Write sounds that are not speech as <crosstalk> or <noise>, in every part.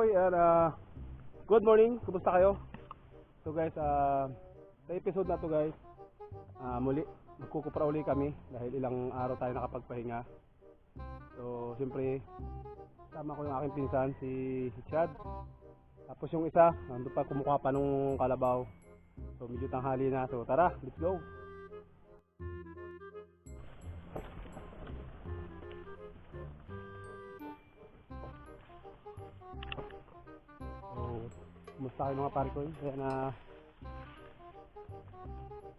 Ko, yan, ah, good morning, kumusta kayo? So guys, ah, sa episode na to guys, ah, muli, magkukupra uli kami dahil ilang araw tayo nakapagpahinga. So, siyempre, sama ko yung aking pinsan, si Chad. Tapos yung isa, nandun pa kumukuha pa nung kalabaw. So, medyo tanghali na. So, tara, let's go! Kumusta kayo mga pare ko? Kaya na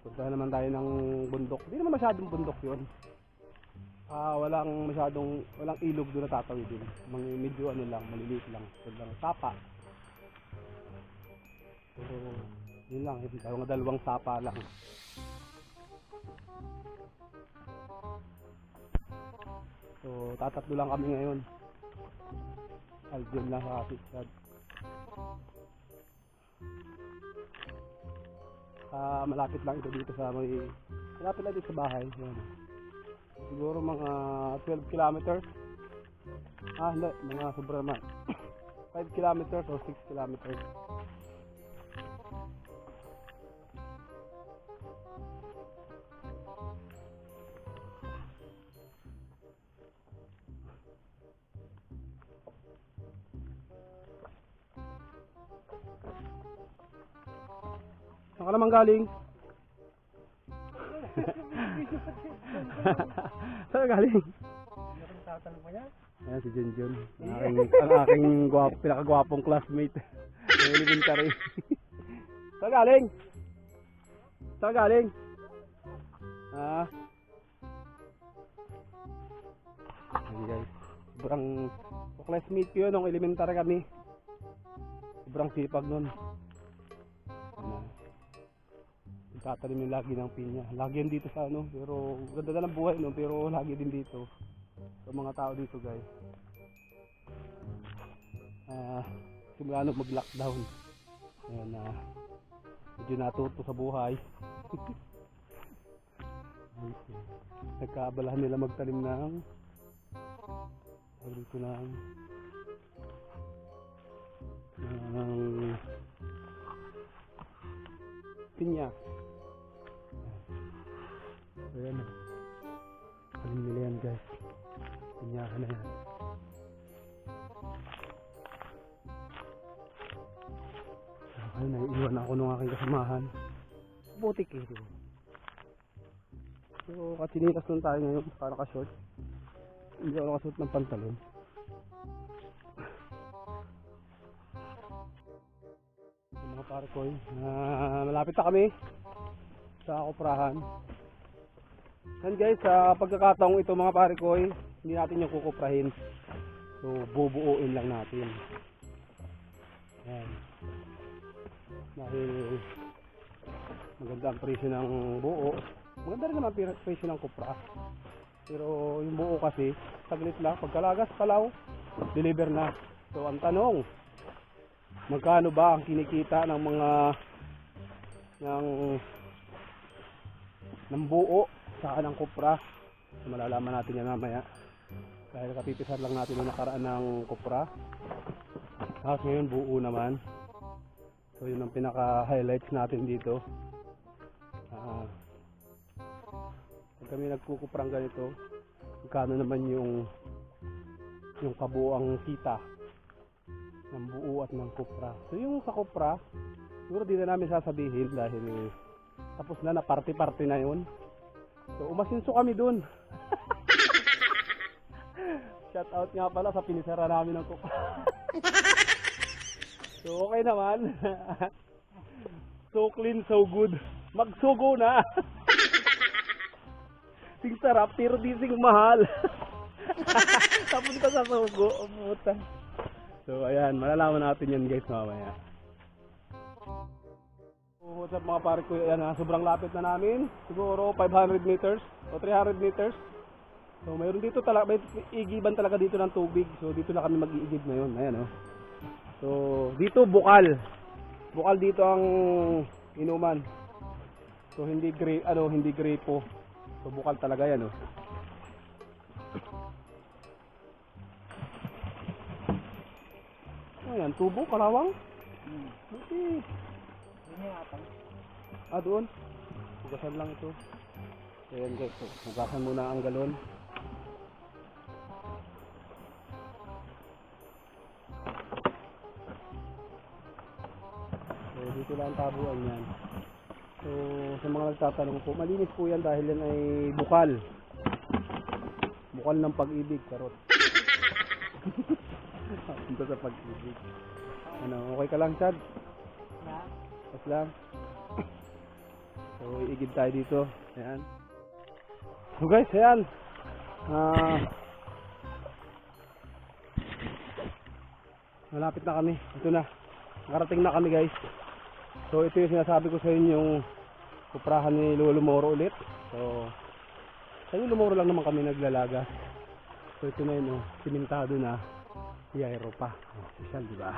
puntahan naman tayo ng bundok. Hindi naman masyadong bundok yun. Ah, walang masyadong walang ilog doon na tatawidin. Mga medyo ano lang, maliliit lang. So, lang sapa. Pero yun lang, yun, mga dalawang sapa lang. So, tatatlo lang kami ngayon. Alvin lang sa Fitzrod. Ah, malapit lang ito dito sa may malapit lang dito sa bahay. Yan. Siguro mga 12 kilometers. Ah, hindi. Mga sobra naman. 5 kilometers or 6 kilometers. Saan ka naman galing? <laughs> Saan galing? Tatanong pa yan? Ayan si Junjun. Ang aking, ang aking guwap, pinakagwapong classmate. Ng elementary. <laughs> Saan galing? Saan galing? Ah. Ayan guys. Sobrang classmate ko yun nung elementary kami. Sobrang sipag nun. Ano. Tatanim yung lagi ng pinya. Lagi yan dito sa ano, pero ganda na ng buhay no, pero lagi din dito. Sa mga tao dito guys. Ah, simula nung mag-lockdown. Ayan na. medyo natuto sa buhay. <laughs> Nagkaabalahan nila magtanim ng dito ng ng pinya. So yan. Tanim nila yan guys. Pinyahan na yan. Ay, naiiwan ako ng aking kasamahan. Butik eh. So, katsinikas nun tayo ngayon para ka-short. Hindi ako nakasuot ng pantalon. Mga pare ko eh. Ah, malapit na kami sa kuprahan. Yan guys, sa pagkakataong ito mga pare ko, eh, hindi natin yung kukuprahin. So, bubuuin lang natin. Yan. Dahil maganda ang presyo ng buo. Maganda rin naman ang presyo ng kupra. Pero yung buo kasi, saglit lang. Pagkalagas, palaw, deliver na. So, ang tanong, magkano ba ang kinikita ng mga ng ng buo saka ng kupra. So, malalaman natin yan mamaya. Dahil kapipisar lang natin yung nakaraan ng kupra. Tapos ngayon buo naman. So yun ang pinaka highlights natin dito. Ah, pag kami nagkukuprang ganito magkano naman yung yung kabuang kita ng buo at ng kupra? So yung sa kupra siguro di na namin sasabihin dahil tapos na na party-party na yun So, umasinso kami dun. <laughs> Shout out nga pala sa pinisara namin ng kupa. <laughs> so, okay naman. <laughs> so clean, so good. Magsugo na. sing sarap, pero di sing mahal. Tapunta sa sugo. Umuta. So, ayan, malalaman natin yan guys mamaya. What's up mga pare ko? Ayan ha, sobrang lapit na namin. Siguro 500 meters o 300 meters. So, mayroon dito talaga, may igiban talaga dito ng tubig. So, dito na kami mag-iigib ngayon. Ayan oh. So, dito bukal. Bukal dito ang inuman. So, hindi gray, ano, hindi grape So, bukal talaga yan oh. Ayan, tubo, kalawang. Okay. Ah, doon. Hugasan lang ito. Ayan guys, so, hugasan muna ang galon. So, dito lang ang tabuan yan. So, sa mga nagtatanong po, malinis po yan dahil yan ay bukal. Bukal ng pag-ibig, karot. <laughs> Punta sa pag-ibig. Ano, okay ka lang, Chad? Tapos <coughs> lang. So, iigib tayo dito. Ayan. So guys, ayan. Ah. malapit na kami. Ito na. Nakarating na kami guys. So, ito yung sinasabi ko sa inyo yung kuprahan ni Lolo Moro ulit. So, sa Lolo Moro lang naman kami naglalaga. So, ito na yun, oh. Simentado na. Yairo pa. Oh, special, di ba?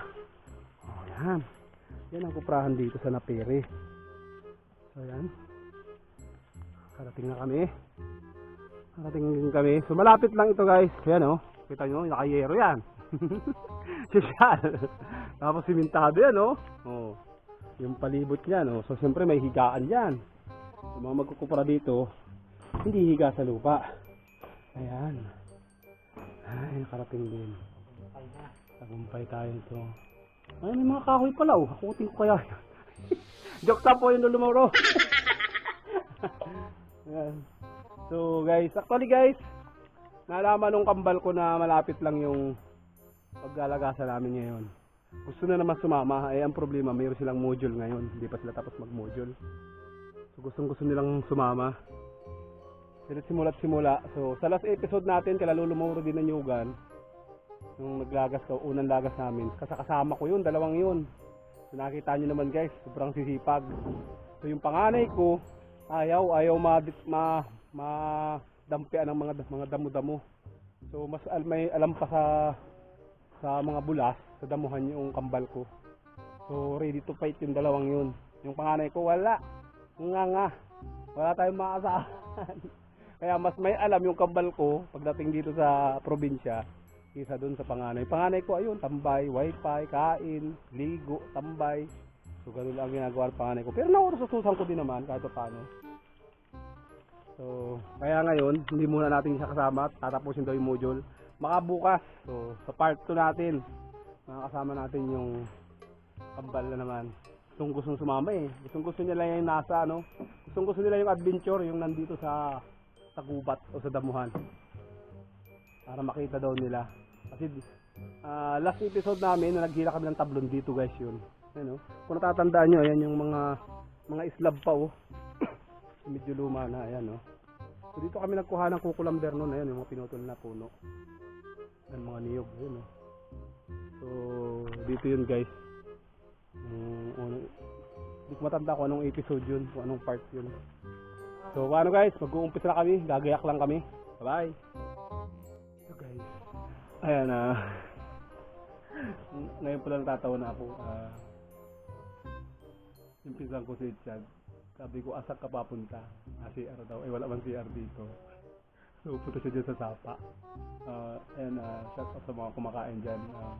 Oh. Yan ang kuprahan dito sa Napiri. So yan. Karating na kami. Karating kami. So malapit lang ito guys. Yan oh. Kita nyo, nakayero yan. <laughs> Sosyal. Tapos simentado yan oh. Oh. Yung palibot niyan oh. So siyempre may higaan yan. Yung mga magkukupra dito, hindi higa sa lupa. Ayan. Ay, nakarating din. Tagumpay tayo ito. Ay, may mga kahoy pala oh. Hakutin ko kaya. <laughs> Joke lang po yung. <laughs> Ayan. So guys, actually guys, nalaman nung kambal ko na malapit lang yung paglalagasa namin ngayon. Gusto na naman sumama, eh ang problema, mayroon silang module ngayon. Hindi pa sila tapos mag-module. So gustong gusto nilang sumama. Sila simula't simula. So sa last episode natin, kala lulumuro din ng Yugan, nung naglagas ko, unang lagas namin, kasakasama ko yun, dalawang yun. So nakita nyo naman guys, sobrang sisipag. So yung panganay ko, ayaw, ayaw ma, ma, ma dampian ng mga mga damo-damo. So mas al, may alam pa sa sa mga bulas, sa damuhan yung kambal ko. So ready to fight yung dalawang yun. Yung panganay ko wala. Nga nga. Wala tayong maasahan. <laughs> Kaya mas may alam yung kambal ko pagdating dito sa probinsya isa doon sa panganay. Panganay ko ayun, tambay, wifi, kain, ligo, tambay. So ganun lang ang ginagawa ng panganay ko. Pero naurusususan ko din naman kahit pa paano. So, kaya ngayon, hindi muna natin siya kasama. Tatapusin daw yung module. Makabukas. So, sa part 2 natin, makakasama natin yung kambal na naman. Gustong gustong sumama eh. Gustong gusto nila yung nasa ano. Gustong gusto nila yung adventure, yung nandito sa sa gubat o sa damuhan. Para makita daw nila. Kasi ah, last episode namin na naghila kami ng tablon dito guys yun. Ayan, oh. Kung natatandaan nyo, ayan yung mga mga islab pa oh. <coughs> Medyo luma na, ayan oh. So dito kami nagkuha ng kukulamber noon, ayan yung mga pinutol na puno. Ayan mga niyog, yun oh. So dito yun guys. Yung, ano, hindi ko matanda kung anong episode yun, kung anong part yun. So paano guys, mag-uumpisa na kami, gagayak lang kami. Bye-bye! Ayan ah. ngayon po lang tatawa na ako. ah yung pinsan ko si Chad. Sabi ko, asak ka papunta? Ah, CR daw. Eh, wala man CR dito. So, punta siya dyan sa Sapa. Uh, and uh, shout out sa mga kumakain dyan. Uh,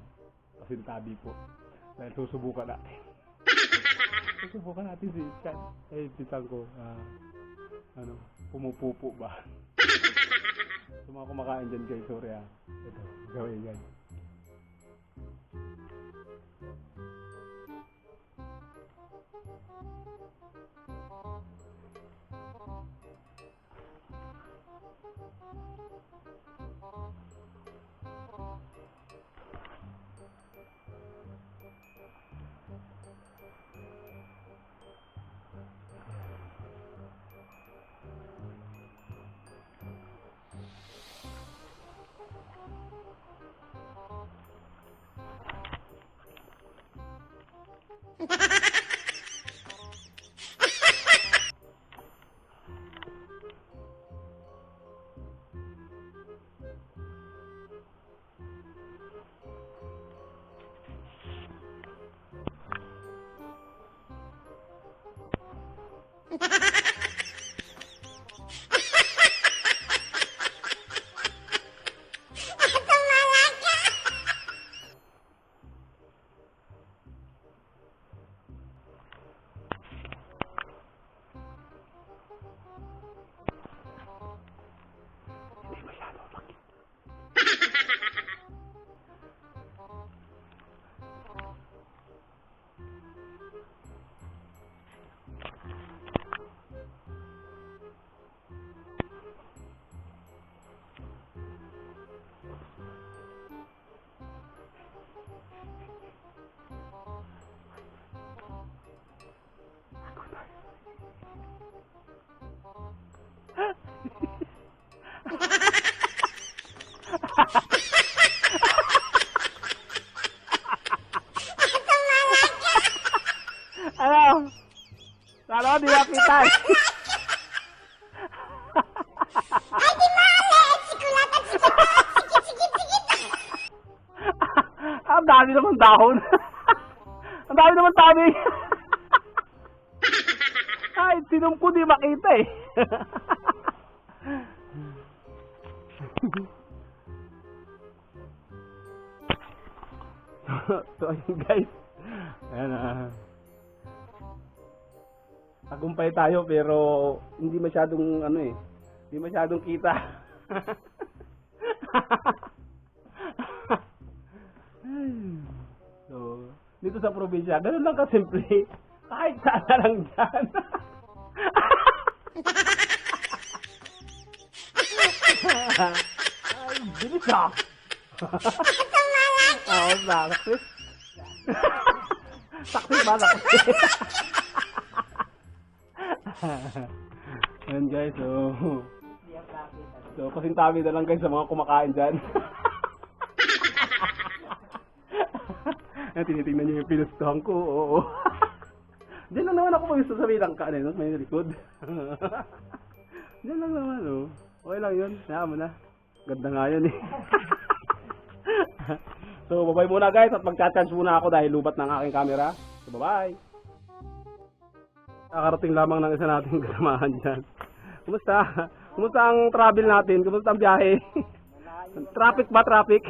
kasintabi po. Dahil susubukan natin. <laughs> susubukan natin si Chad. Eh, pinsan ko, ah, ano, pumupupo ba? <laughs> sa mga kumakain dyan sorry ah. Ito, gawin yan. Naman dahon. <laughs> ang dami naman tabi. <laughs> Sinong ko di makita eh. <laughs> so, ayun guys. Ayan ah. Tagumpay tayo pero hindi masyadong ano eh. Hindi masyadong kita. so, dito sa probinsya, ganun lang kasimple. <laughs> Kahit saan na lang <laughs> dyan. <laughs> Ay, bilis ah. Oo, saksis. Saksis ba? Saksis. Ayan guys, so... So, pasintabi na lang guys sa mga kumakain dyan. Ayan, tinitingnan niyo yung pinustuhan ko, oo. <laughs> Diyan lang naman ako pag sa bilang ka, ano, may likod. <laughs> Diyan lang naman, oh. Okay lang yun, hayaan mo na. Ganda nga yun eh. <laughs> so, bye muna guys at magcha-charge muna ako dahil lubat ng aking camera. So, bye-bye! Nakarating lamang ng isa nating kasamahan dyan. Kumusta? Kumusta ang travel natin? Kumusta ang biyahe? Traffic ba traffic?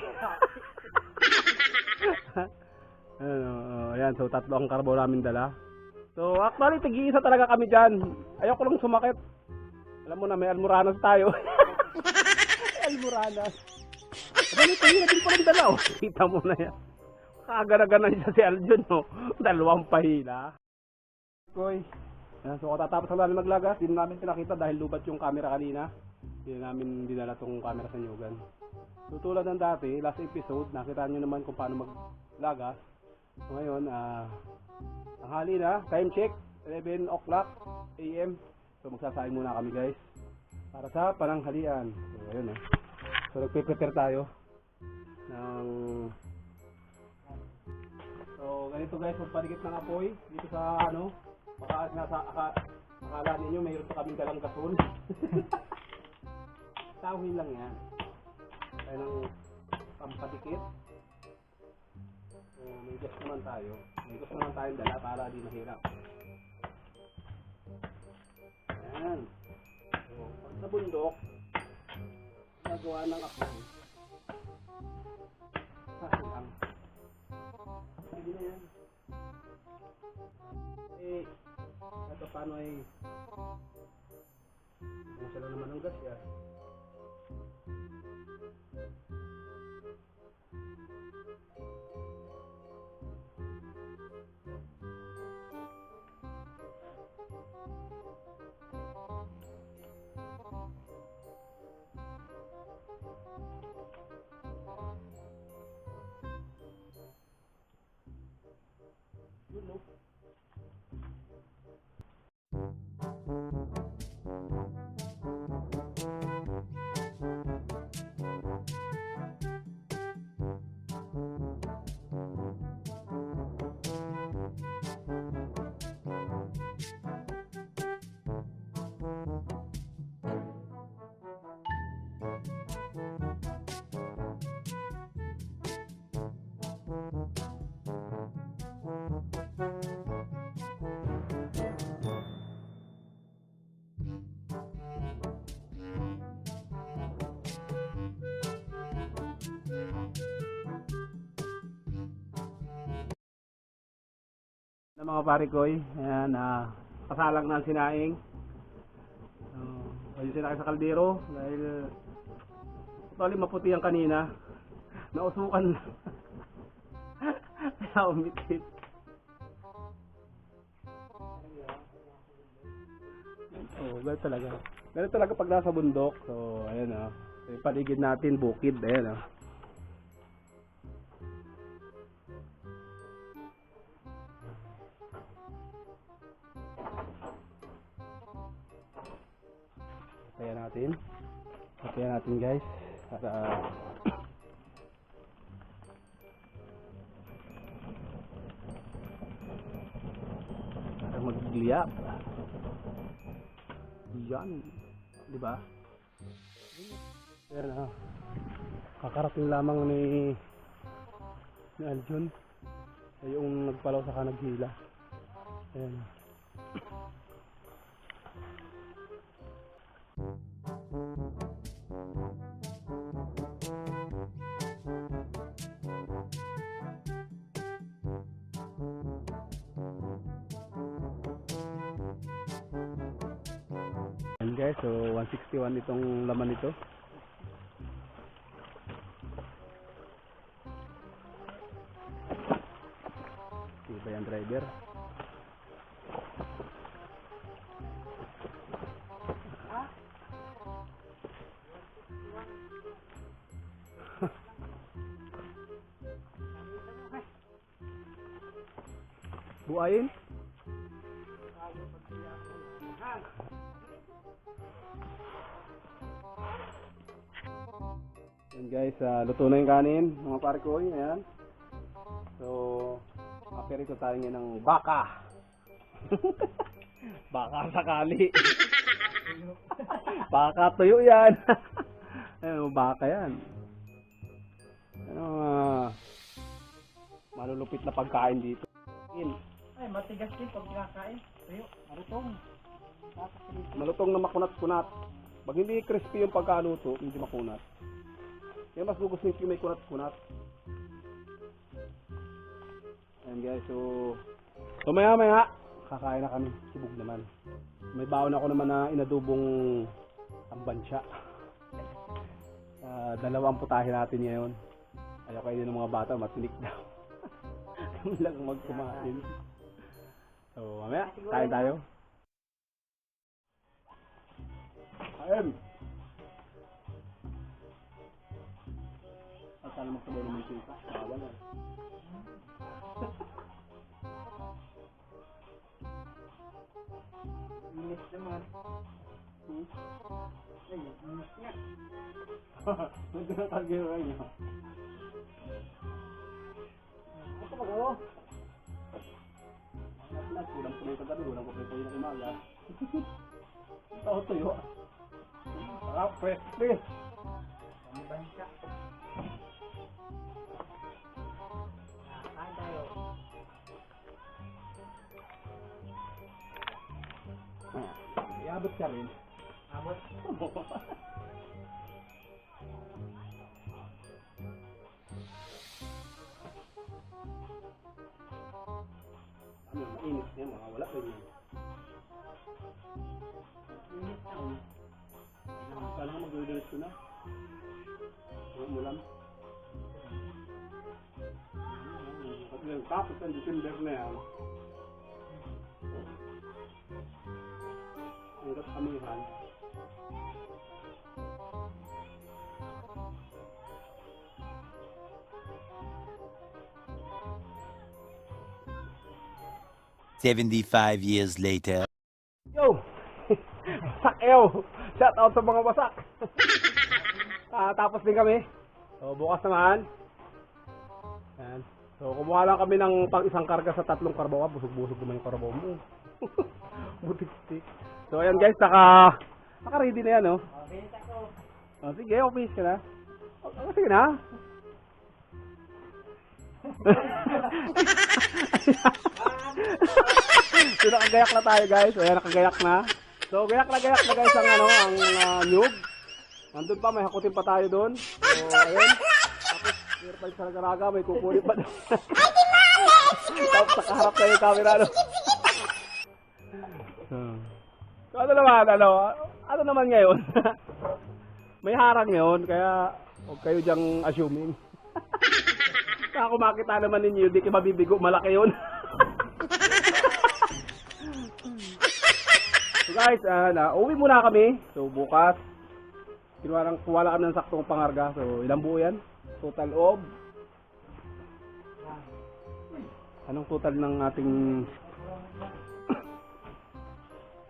Ano, oh, ayan, so tatlo ang karbo namin dala. So actually, tig-iisa talaga kami dyan. Ayoko lang sumakit. Alam mo na, may almoranas tayo. <laughs> almoranas. Ganito, yun natin palang dala, oh. <laughs> Kita mo na yan. Kagana-gana siya si Aljon, no? Dalawang pahila. Koy. Ayan, so katatapos lang namin maglagas, hindi namin pinakita dahil lubat yung camera kanina. Hindi namin dinala tong camera sa Nyugan. So tulad ng dati, last episode, nakita nyo naman kung paano maglagas. So ngayon, ah, tanghali na, time check, 11 o'clock AM. So magsasaing muna kami guys. Para sa pananghalian. So ayun eh. So nagpe-prepare tayo ng So ganito guys, magpaligit ng apoy dito sa ano, baka nasa aka, akala ninyo mayroon pa kaming dalang gasol. <laughs> Tawin lang yan. Kaya ng pampatikit. So, may gas naman tayo. May gas naman tayong dala para di mahirap. Ayan. So, pag sa bundok, nagawa ng apoy. Kasi lang. Pwede na yan. Eh, ito paano ay kung sila naman ng gas yan. Na mga pare ko ayan ah kasalang na ang sinaing. So, ayun sinaing sa kaldero dahil actually maputi ang kanina. <laughs> Nausukan lang. <laughs> Kaya umitit oh ganun talaga. Ganun talaga pag nasa bundok. So ayan ah. Yung paligid natin bukid. Ayan ah. Kaya natin. Kaya natin guys. Para para magliyap. Yan. Di ba? Pero na. Kakarating lamang ni ni Aljon. Yung nagpalaw sa kanaghila. Ayan. So 161 itong laman nito. Iba yung driver. Yan guys, ah, luto na yung kanin, mga pare ko, ayan. So, aperito tayo ngayon ng baka. <laughs> baka sakali. <laughs> baka tuyo yan. <laughs> Ayan, baka yan. Ano, ah, malulupit na pagkain dito. Ay, matigas din pag kinakain. Tuyo, marutong. Malutong na makunat-kunat. Pag hindi crispy yung pagkaluto, hindi makunat. Kaya mas gugustuhin ko yung may kunat-kunat. Ayan guys, so... So maya maya, kakain na kami. Sibog naman. May baon ako naman na inadubong tambansya. <laughs> Ah, dalawang putahe natin ngayon. Ayaw kayo ng mga bata, matinik daw. <laughs> Kami lang magkumain. So mamaya, kain tayo. Kain! Sana magsabaw naman yung kita. Bawal eh. Inis naman. Hmm? Ay, inis nga. May tinatagyo niyo. Ako pa galo. Lahat kulang pa yung kagabi, kulang pa yung ng umaga. <laughs> Tao tuyo. Sarap, pwede. Ang bansa. Iabot ka rin. Abot. Ano, mainit niya, mga wala rin yan. Inis na. Sana mag-reduce ko na. Ang ulam. At tapos ang December na yan. Hanggat kamihan. Seventy-five years later. Yo! <laughs> Wasak yo! Shout out sa mga wasak! <laughs> ah, tapos din kami. So, bukas naman. Yan. So, kumuha lang kami ng pang isang karga sa tatlong karbawa. Busog-busog naman yung karbaw mo. <laughs> Butik-tik. So, ayan guys, naka... Naka-ready na yan, oh. Oh, benta ko. Oh, sige, office ka na. Oh, sige na. <laughs> so, nakagayak na tayo guys. Ayan, nakagayak na. So, gayak na gayak na guys ang ano, ang uh, nyug. Nandun pa, may hakutin pa tayo doon. So, ayun. Tapos, meron pa yung saragaraga, may kukunin pa doon. Tapos, nakaharap na yung camera, no? So, so, ano naman, ano, ano naman ngayon? <laughs> may harang ngayon, kaya huwag kayo diyang assuming. <laughs> Kaya kung makita naman ninyo, di kayo mabibigo, malaki yun. <laughs> so guys, uh, na, uwi muna kami. So bukas, kinuha lang, kuha lang kami ng saktong pangarga. So ilang buo yan? Total of? Anong total ng ating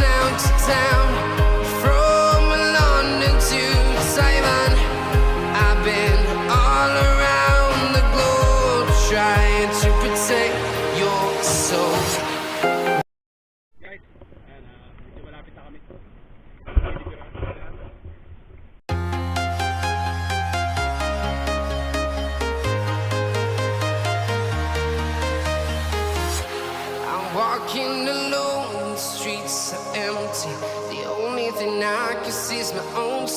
Down to town.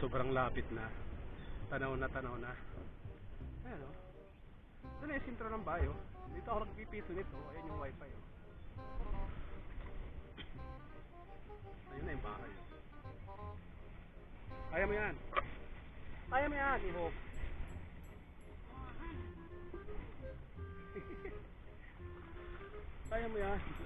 sobrang lapit na. Tanaw na tanaw na. Ayan o oh. doon na yung sentro ng bayo. Dito ako nagpipiso nito. Ayan yung wifi o oh. ayun na yung bahay oh. kaya mo yan. Kaya mo yan iho. <laughs> Kaya mo yan.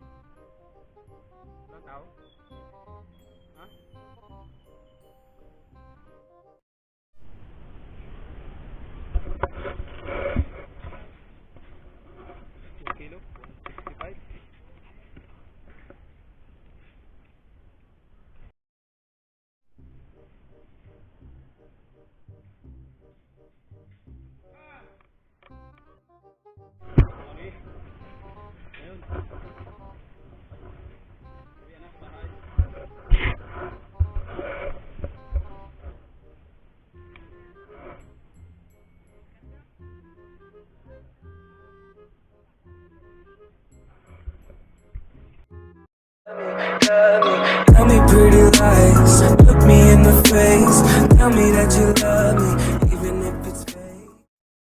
months you love.